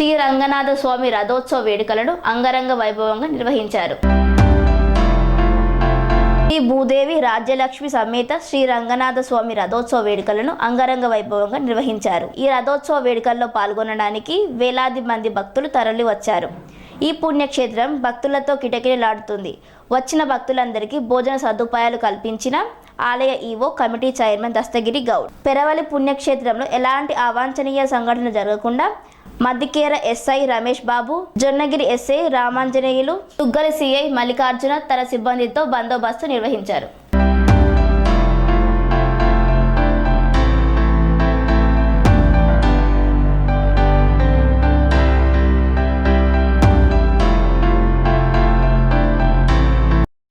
శ్రీ రంగనాథ స్వామి రథోత్సవ వేడుకలను అంగరంగ వైభవంగా నిర్వహించారు. శ్రీ భూదేవి రాజ్యలక్ష్మి సమేత శ్రీ రంగనాథ స్వామి రథోత్సవ వేడుకలను అంగరంగ వైభవంగా నిర్వహించారు. ఈ రథోత్సవ వేడుకల్లో పాల్గొనడానికి వేలాది మంది భక్తులు తరలి వచ్చారు ఈ పుణ్యక్షేత్రం భక్తులతో కిటకిటలాడుతుంది. వచ్చిన భక్తులందరికీ భోజన సదుపాయాలు కల్పించిన ఆలయ EO committee chairman Dastagiri Goud. Peravali పుణ్యక్షేత్రంలో ఎలాంటి అవాంఛనీయ సంఘటన జరగకుండా Maddikera SI Ramesh Babu Jonnagiri SI Ramanjaneyulu Tuggali CI Mallikarjuna తన సిబ్బందితో బందోబస్తు నిర్వహించారు.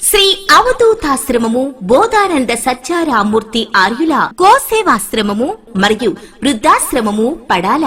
శ్రీ అవధూతాశ్రమము బోధానంద సత్యారామూర్తి ఆర్యుల గోసేవాశ్రమము మరియు వృద్ధాశ్రమము పడాల.